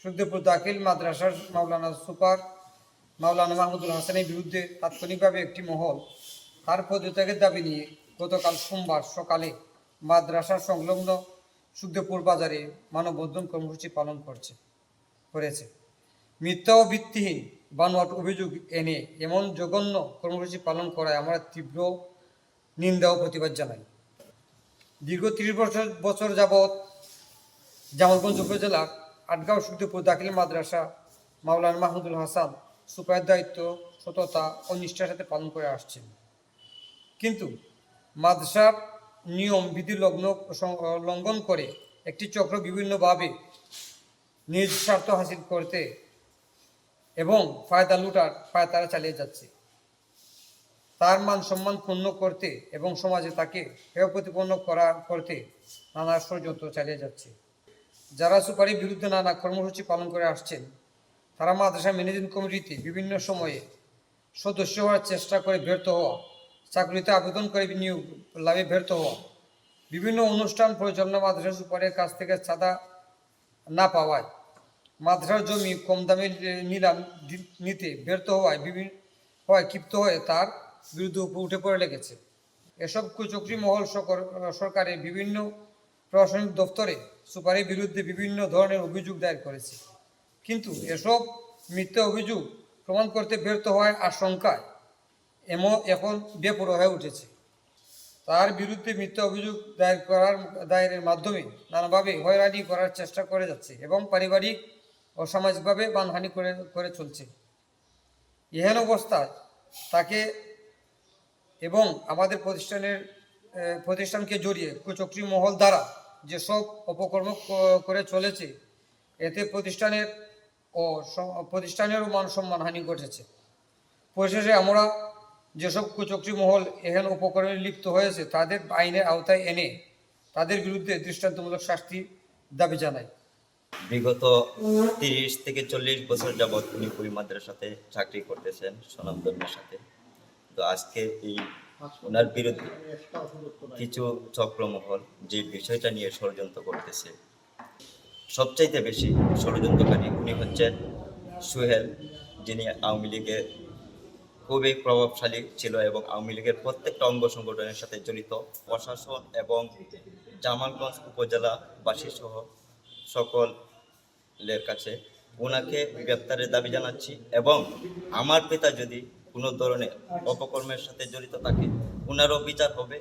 সুখদেবপুর দাখিল মাদ্রাসার মাওলানা সুপার মাওলানা মাহমুদুল হাসানের বিরুদ্ধে তাৎক্ষণিকভাবে একটি মহল। তার পদত্যাগের দাবি নিয়ে গতকাল সোমবার সকালে মাদ্রাসার সংলগ্ন সুখদেবপুর বাজারে মানববন্ধন কর্মসূচি পালন করছে, করেছে। মিথ্যা ও ভিত্তিহীন বানোয়াট অভিযোগ এনে এমন জঘন্য কর্মসূচি পালন করায় আমরা তীব্র নিন্দা ও প্রতিবাদ জানাই। দীর্ঘ ত্রিশ বছর বছর যাবৎ জামালগঞ্জ উপজেলার আটগাঁও সুখদেবপুর দাখিল মাদ্রাসা মাওলানা মাহমুদুল হাসান সুপারের দায়িত্ব, সততা ও নিষ্ঠার সাথে পালন করে আসছেন। কিন্তু মাদ্রাসার নিয়ম, বিধি লগ্ন লঙ্ঘন করে একটি চক্র বিভিন্নভাবে নিজ স্বার্থ হাসিল করতে এবং ফায়দা লুটার ফায়তারা চালিয়ে যাচ্ছে। তার মান সম্মান ক্ষুণ্ণ করতে এবং সমাজে তাকে হেয় প্রতিপন্ন করা করতে নানা ষড়যন্ত্র চালিয়ে যাচ্ছে। যারা সুপারির বিরুদ্ধে নানা কর্মসূচি পালন করে আসছেন, তারা মাদ্রাসা ম্যানেজিং কমিটিতে বিভিন্ন সময়ে সদস্য হওয়ার চেষ্টা করে ব্যর্থ হওয়া, চাকরিতে আবেদন করে নিয়োগ লাভে ব্যর্থ হওয়া, বিভিন্ন অনুষ্ঠান পরিচালনা মাদ্রাসা সুপারের কাছ থেকে চাঁদা না পাওয়ায় মাদ্রাসার জমি কম দামে নিলাম নিতে ব্যর্থ হওয়ায় বিভিন্ন হওয়ায় ক্ষিপ্ত হয়ে তার বিরুদ্ধে উঠে পড়ে লেগেছে। এসব কুচক্রি মহল সরকারের বিভিন্ন প্রশাসনিক দপ্তরে সুপারের বিরুদ্ধে বিভিন্ন ধরনের অভিযোগ দায়ের করেছে। কিন্তু এসব মিথ্যা অভিযোগ প্রমাণ করতে ব্যর্থ হওয়ার আশঙ্কায় এমন এখন বেপরোয়া হয়ে উঠেছে। তার বিরুদ্ধে মিথ্যা অভিযোগ দায়ের করার দায়েরের মাধ্যমে নানাভাবে হয়রানি করার চেষ্টা করে যাচ্ছে এবং পারিবারিক ও সামাজিকভাবে মানহানি করে করে চলছে। এহেন অবস্থায় তাকে এবং আমাদের প্রতিষ্ঠানের প্রতিষ্ঠানকে জড়িয়ে কুচক্রি মহল দ্বারা যেসব অপকর্ম করে চলেছে, এতে প্রতিষ্ঠানের ও প্রতিষ্ঠানেরও মান সম্মানহানি ঘটেছে। পরিশেষে আমরা যেসব কুচক্রি মহল এহেন উপকরণে লিপ্ত হয়েছে, তাদের আইনের আওতায় এনে তাদের বিরুদ্ধে দৃষ্টান্তমূলক শাস্তি দাবি জানাই। বিগত তিরিশ থেকে চল্লিশ বছর যাবৎ উনি পুরী মাদ্রাসাতে চাকরি করতেছেন স্বনামধর্মের সাথে। তো আজকে এই ওনার বিরুদ্ধে কিছু চক্রমহল যে বিষয়টা নিয়ে ষড়যন্ত্র করতেছে। সবচাইতে বেশি ষড়যন্ত্রকারী উনি হচ্ছেন সুহেল, যিনি আওয়ামী লীগের খুবই প্রভাবশালী ছিল এবং আওয়ামী লীগের প্রত্যেকটা অঙ্গ সংগঠনের সাথে জড়িত। প্রশাসন এবং জামালগঞ্জ উপজেলাবাসী সহ সকলের কাছে ওনাকে গ্রেপ্তারের দাবি জানাচ্ছি এবং আমার পিতা যদি কোনো ধরনের অপকর্মের সাথে জড়িত থাকে ওনারও বিচার হবে